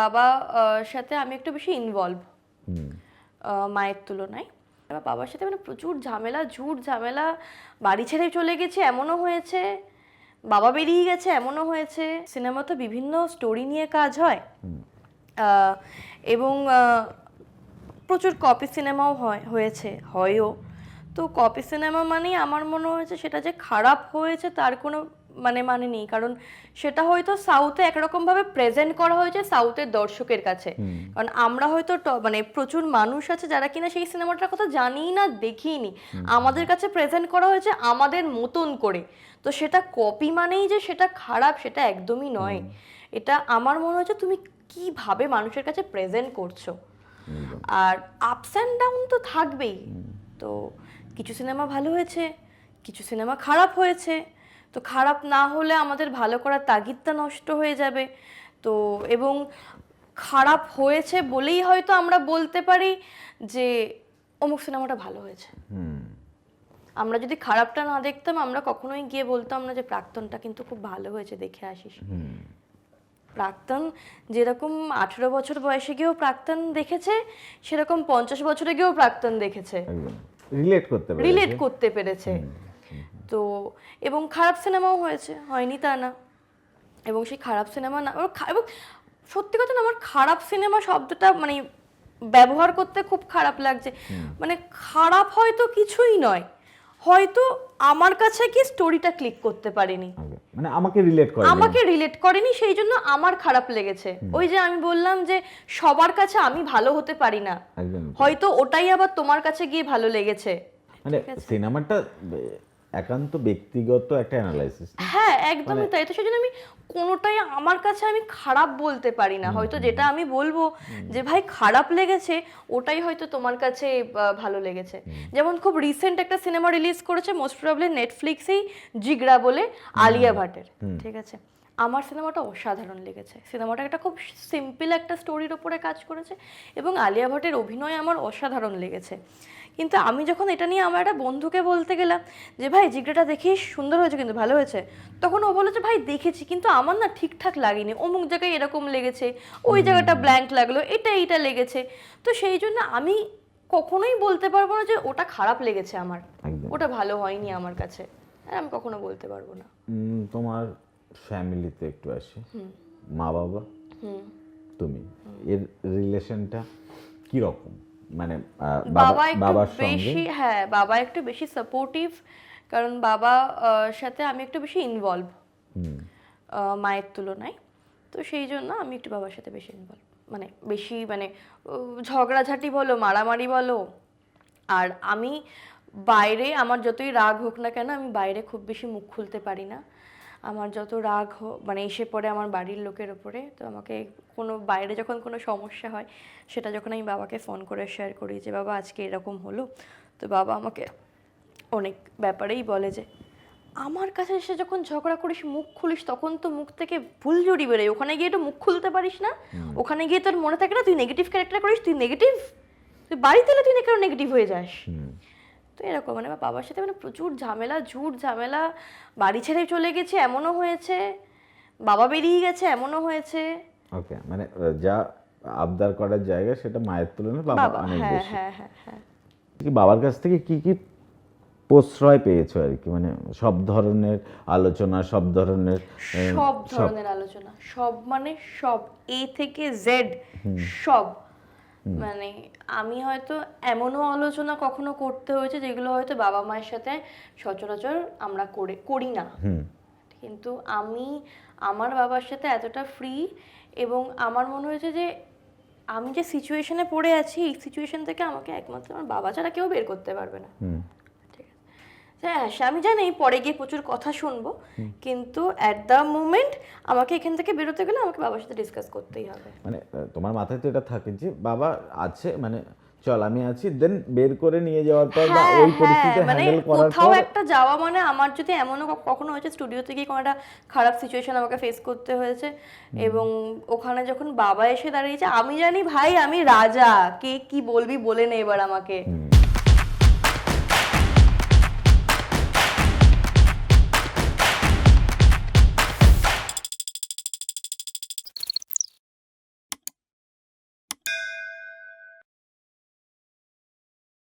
বাবা সাথে আমি একটু বেশি ইনভলভ মায়ের তুলনায়। এবার বাবার সাথে মানে প্রচুর ঝামেলা ঝুট ঝামেলা। বাড়ি ছেড়ে চলে গেছে এমনও হয়েছে। বাবা বেরিয়ে গেছে এমনও হয়েছে। সিনেমা তো বিভিন্ন স্টোরি নিয়ে কাজ হয়। এবং প্রচুর কপি সিনেমাও হয় হয়েছে হয়ও। তো কপি সিনেমা মানেই আমার মনে হয়েছে সেটা যে খারাপ হয়েছে তার কোনো মানে মানে নেই। কারণ সেটা হয়তো সাউথে একরকমভাবে প্রেজেন্ট করা হয়েছে সাউথের দর্শকের কাছে। কারণ আমরা হয়তো ট- মানে প্রচুর মানুষ আছে যারা কিনা সেই সিনেমাটার কথা জানিই না দেখিনি আমাদের কাছে প্রেজেন্ট করা হয়েছে আমাদের মতন করে। তো সেটা কপি মানেই যে সেটা খারাপ সেটা একদমই নয়। এটা আমার মনে হচ্ছে তুমি কীভাবে মানুষের কাছে প্রেজেন্ট করছ? আর আপস অ্যান্ড ডাউন তো থাকবেই। তো কিছু সিনেমা ভালো হয়েছে কিছু সিনেমা খারাপ হয়েছে। তো খারাপ না হলে আমাদের ভালো করার তাগিদটা নষ্ট হয়ে যাবে। তো এবং খারাপ হয়েছে বলেই হয়তো আমরা বলতে পারি যে অমুক সিনেমাটা ভালো হয়েছে। আমরা যদি খারাপটা না দেখতাম আমরা কখনোই গিয়ে বলতাম না যে প্রাক্তনটা কিন্তু খুব ভালো হয়েছে দেখে আসিস। প্রাক্তন যেরকম আঠেরো বছর বয়সে গিয়েও প্রাক্তন দেখেছে সেরকম পঞ্চাশ বছরে গিয়েও প্রাক্তন দেখেছে। রিলেট করতে রিলেট করতে পেরেছে। তো এবং খারাপ সিনেমাও হয়েছে হয়নি তা না। এবং সেই খারাপ সিনেমা না এবং সত্যি কথা না আমার খারাপ সিনেমা শব্দটা মানে ব্যবহার করতে খুব খারাপ লাগছে। মানে খারাপ হয়তো কিছুই নয় হয়তো আমার কাছে কি স্টোরিটা ক্লিক করতে পারেনি। মানে আমাকে রিলেট করে আমাকে রিলেট করেনি সেই জন্য আমার খারাপ লেগেছে। ওই যে আমি বললাম যে সবার কাছে আমি ভালো হতে পারি না হয়তো ওটাই আবার তোমার কাছে গিয়ে ভালো লেগেছে। মানে সিনেমাটা একান্ত ব্যক্তিগত একটা অ্যানালাইসিস হ্যাঁ একদমই তাই। তো সেজন্য আমি কোনোটাই আমার কাছে আমি খারাপ বলতে পারি না। হয়তো যেটা আমি বলব যে ভাই খারাপ লেগেছে ওটাই হয়তো তোমার কাছে ভালো লেগেছে। যেমন খুব রিসেন্ট একটা সিনেমা রিলিজ করেছে মোস্ট প্রবলি নেটফ্লিক্সেই জিগরা বলে আলিয়া ভাটের ঠিক আছে? আমার সিনেমাটা অসাধারণ লেগেছে। সিনেমাটা একটা খুব সিম্পল একটা স্টোরির ওপরে কাজ করেছে এবং আলিয়া ভট্টের অভিনয় আমার অসাধারণ লেগেছে। কিন্তু আমি যখন এটা নিয়ে আমার একটা বন্ধুকে বলতে গেলাম যে ভাই জিগরাটা দেখিস সুন্দর হয়েছে কিন্তু ভালো হয়েছে? তখন ও বলেছে ভাই দেখেছি কিন্তু আমার না ঠিকঠাক লাগেনি। অমুক জায়গায় এরকম লেগেছে ওই জায়গাটা ব্ল্যাঙ্ক লাগল এটা এইটা লেগেছে। তো সেই জন্য আমি কখনোই বলতে পারব না যে ওটা খারাপ লেগেছে আমার। ওটা ভালো হয়নি আমার কাছে। আর আমি কখনো বলতে পারব না। তোমার ফ্যামিলিতে একটু আসি। মা বাবা তুমি। এর রিলেশনটা কি রকম মানে বাবা বাবার সঙ্গে? বেশি হ্যাঁ বাবা একটু বেশি সাপোর্টিভ কারণ বাবা সাথে আমি একটু বেশি ইনভলভ মায়ের তুলনায়। তো সেই জন্য আমি একটু বাবার সাথে বেশি ইনভলভ মানে বেশি মানে ঝগড়াঝাটি বলো মারামারি বলো আর আমি বাইরে আমার যতই রাগ হোক না কেন আমি বাইরে খুব বেশি মুখ খুলতে পারি না। আমার যত রাগ হো- মানে এসে পড়ে আমার বাড়ির লোকের ওপরে তো আমাকে কোনো বাইরে যখন কোনো সমস্যা হয় সেটা যখন আমি বাবাকে ফোন করে শেয়ার করি যে বাবা আজকে এরকম হলো। তো বাবা আমাকে অনেক ব্যাপারেই বলে যে আমার কাছে এসে যখন ঝগড়া করিস মুখ খুলিস তখন তো মুখ থেকে ভুল জড়ি বেরোয়। ওখানে গিয়ে একটু মুখ খুলতে পারিস না? ওখানে গিয়ে তোর মনে থাকে না তুই নেগেটিভ ক্যারেক্টার করিস তুই নেগেটিভ তুই বাড়িতে এলে তুই কেন নেগেটিভ হয়ে যাস? তো এরকম মানে আমার বাবার সাথে মানে প্রচুর ঝামেলা ঝুট ঝামেলা বাড়ি ছেড়ে চলে গেছে এমনও হয়েছে বাবা বেরিয়ে গেছে এমনও হয়েছে। ওকে মানে যা আবদার করার জায়গা সেটা মায়ের তুলনায় বাবা অনেক হ্যাঁ বেশি। হ্যাঁ হ্যাঁ হ্যাঁ। কি বাবার কাছ থেকে কি কি প্রশ্রয় পেয়েছ আর কি? মানে সব ধরনের আলোচনা সব ধরনের সব ধরনের আলোচনা সব মানে সব এ থেকে জেড সব। মানে আমি হয়তো এমনও আলোচনা কখনো করতে হয়েছে যেগুলো হয়তো বাবা মায়ের সাথে সচরাচর আমরা করে করি না। কিন্তু আমি আমার বাবার সাথে এতটা ফ্রি এবং আমার মনে হয়েছে যে আমি যে সিচুয়েশনে পড়ে আছি এই সিচুয়েশন থেকে আমাকে একমাত্র আমার বাবা ছাড়া কেউ বের করতে পারবে না। হ্যাঁ আমি জানি পরে গিয়ে প্রচুর কথা শুনব। কিন্তু অ্যাট দ্য মোমেন্ট আমাকে এখান থেকে বেরোতে গেলে আমাকে বাবার সাথে ডিসকাস করতেই হবে। মানে তোমার মাথায় তো এটা থাকে যে বাবা আছে মানে চল আমি আছি দেন বের করে নিয়ে যাওয়ার পর বা হ্যাঁ, ওই হ্যাঁ, মানে হ্যান্ডেল করার কোথাও একটা যাওয়া মানে আমার যদি এমনও কখনো হয়েছে স্টুডিওতে গিয়ে কোনো একটা খারাপ সিচুয়েশন আমাকে ফেস করতে হয়েছে। এবং ওখানে যখন বাবা এসে দাঁড়িয়েছে আমি জানি ভাই আমি রাজা কে কি বলবি বলে নে এবার আমাকে।